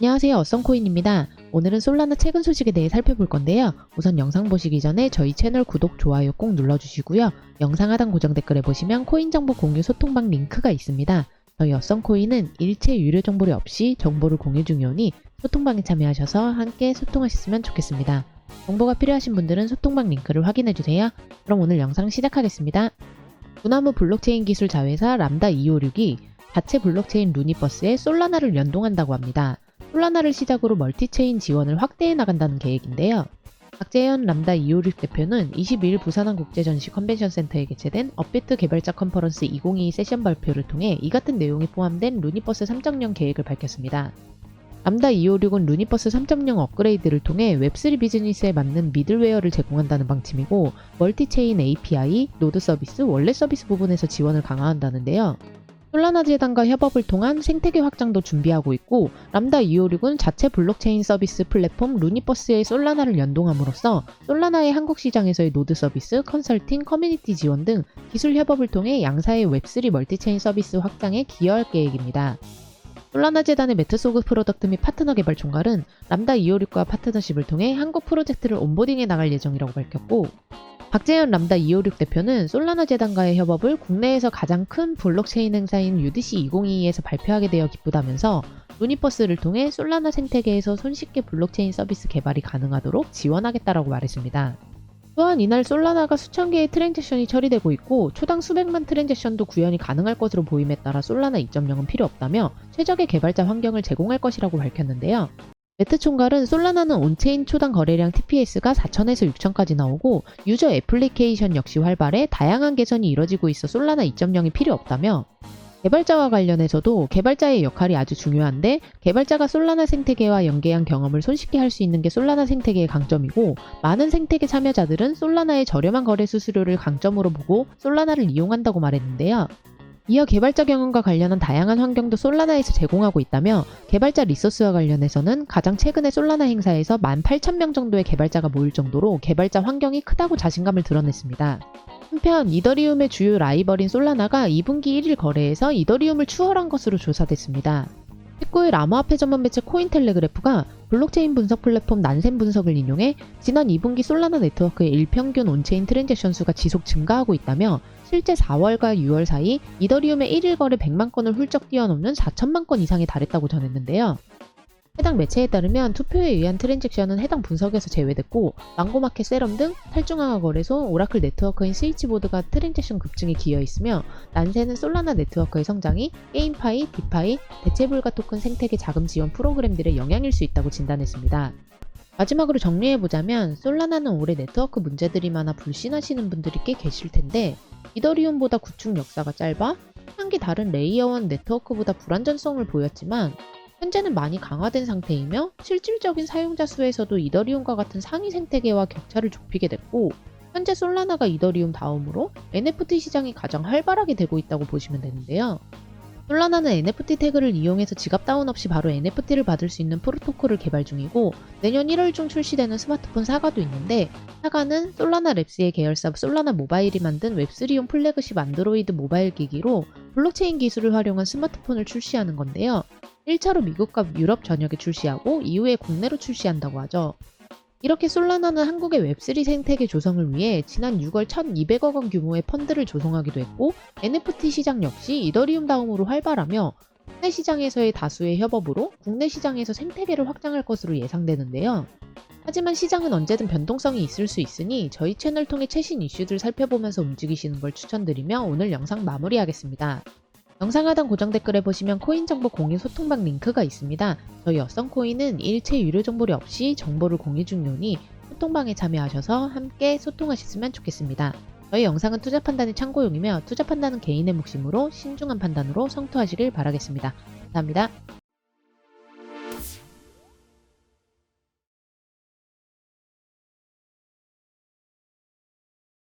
안녕하세요. 어썸코인입니다. 오늘은 솔라나 최근 소식에 대해 살펴볼 건데요. 우선 영상 보시기 전에 저희 채널 구독, 좋아요 꼭 눌러주시고요. 영상 하단 고정 댓글에 보시면 코인 정보 공유 소통방 링크가 있습니다. 저희 어썸코인은 일체 유료 정보를 없이 정보를 공유 중이오니 소통방에 참여하셔서 함께 소통하셨으면 좋겠습니다. 정보가 필요하신 분들은 소통방 링크를 확인해주세요. 그럼 오늘 영상 시작하겠습니다. 두나무 블록체인 기술 자회사 람다 256이 자체 블록체인 루니버스에 솔라나를 연동한다고 합니다. 솔라나를 시작으로 멀티체인 지원을 확대해 나간다는 계획인데요. 박재현 람다 256 대표는 22일 부산항 국제전시 컨벤션 센터에 개최된 업비트 개발자 컨퍼런스 2022 세션 발표를 통해 이 같은 내용이 포함된 루니버스 3.0 계획을 밝혔습니다. 람다 256은 루니버스 3.0 업그레이드를 통해 웹3 비즈니스에 맞는 미들웨어를 제공한다는 방침이고 멀티체인 API, 노드 서비스, 원래 서비스 부분에서 지원을 강화한다는데요. 솔라나 재단과 협업을 통한 생태계 확장도 준비하고 있고 람다 256은 자체 블록체인 서비스 플랫폼 루니버스의 솔라나를 연동함으로써 솔라나의 한국 시장에서의 노드 서비스, 컨설팅, 커뮤니티 지원 등 기술 협업을 통해 양사의 웹3 멀티체인 서비스 확장에 기여할 계획입니다. 솔라나 재단의 메트소그 프로덕트 및 파트너 개발 총괄은 람다 256과 파트너십을 통해 한국 프로젝트를 온보딩해 나갈 예정이라고 밝혔고 박재현 람다 256 대표는 솔라나 재단과의 협업을 국내에서 가장 큰 블록체인 행사인 UDC 2022에서 발표하게 되어 기쁘다면서 루니버스를 통해 솔라나 생태계에서 손쉽게 블록체인 서비스 개발이 가능하도록 지원하겠다라고 말했습니다. 또한 이날 솔라나가 수천 개의 트랜잭션이 처리되고 있고 초당 수백만 트랜잭션도 구현이 가능할 것으로 보임에 따라 솔라나 2.0은 필요 없다며 최적의 개발자 환경을 제공할 것이라고 밝혔는데요. 매트 총괄은 솔라나는 온체인 초당 거래량 TPS가 4천에서 6천까지 나오고 유저 애플리케이션 역시 활발해 다양한 개선이 이뤄지고 있어 솔라나 2.0이 필요 없다며 개발자와 관련해서도 개발자의 역할이 아주 중요한데 개발자가 솔라나 생태계와 연계한 경험을 손쉽게 할 수 있는 게 솔라나 생태계의 강점이고 많은 생태계 참여자들은 솔라나의 저렴한 거래 수수료를 강점으로 보고 솔라나를 이용한다고 말했는데요. 이어 개발자 경험과 관련한 다양한 환경도 솔라나에서 제공하고 있다며 개발자 리소스와 관련해서는 가장 최근에 솔라나 행사에서 18,000명 정도의 개발자가 모일 정도로 개발자 환경이 크다고 자신감을 드러냈습니다. 한편 이더리움의 주요 라이벌인 솔라나가 2분기 1일 거래에서 이더리움을 추월한 것으로 조사됐습니다. 19일 암호화폐 전문 매체 코인텔레그래프가 블록체인 분석 플랫폼 난센 분석을 인용해 지난 2분기 솔라나 네트워크의 일평균 온체인 트랜잭션 수가 지속 증가하고 있다며 실제 4월과 6월 사이 이더리움의 1일 거래 100만 건을 훌쩍 뛰어넘는 4천만 건 이상에 달했다고 전했는데요. 해당 매체에 따르면 투표에 의한 트랜잭션은 해당 분석에서 제외됐고 망고마켓 세럼 등 탈중앙화 거래소 오라클 네트워크인 스위치보드가 트랜잭션 급증에 기여 있으며 난세는 솔라나 네트워크의 성장이 게임파이, 디파이, 대체불가 토큰 생태계 자금 지원 프로그램들의 영향일 수 있다고 진단했습니다. 마지막으로 정리해보자면 솔라나는 올해 네트워크 문제들이 많아 불신하시는 분들이 꽤 계실 텐데 이더리움보다 구축 역사가 짧아 한기 다른 레이어 1 네트워크보다 불안전성을 보였지만 현재는 많이 강화된 상태이며 실질적인 사용자 수에서도 이더리움과 같은 상위 생태계와 격차를 좁히게 됐고 현재 솔라나가 이더리움 다음으로 NFT 시장이 가장 활발하게 되고 있다고 보시면 되는데요. 솔라나는 NFT 태그를 이용해서 지갑 다운 없이 바로 NFT를 받을 수 있는 프로토콜을 개발 중이고 내년 1월 중 출시되는 스마트폰 사가도 있는데 사가는 솔라나 랩스의 계열사 솔라나 모바일이 만든 웹3용 플래그십 안드로이드 모바일 기기로 블록체인 기술을 활용한 스마트폰을 출시하는 건데요. 1차로 미국과 유럽 전역에 출시하고 이후에 국내로 출시한다고 하죠. 이렇게 솔라나는 한국의 웹3 생태계 조성을 위해 지난 6월 1,200억 원 규모의 펀드를 조성하기도 했고 NFT 시장 역시 이더리움 다음으로 활발하며 국내 시장에서의 다수의 협업으로 국내 시장에서 생태계를 확장할 것으로 예상되는데요. 하지만 시장은 언제든 변동성이 있을 수 있으니 저희 채널 통해 최신 이슈들 살펴보면서 움직이시는 걸 추천드리며 오늘 영상 마무리하겠습니다. 영상 하단 고정 댓글에 보시면 코인 정보 공유 소통방 링크가 있습니다. 저희 어썸 코인은 일체 유료 정보료 없이 정보를 공유 중이오니 소통방에 참여하셔서 함께 소통하셨으면 좋겠습니다. 저희 영상은 투자 판단의 참고용이며 투자 판단은 개인의 몫이므로 신중한 판단으로 성투하시길 바라겠습니다. 감사합니다.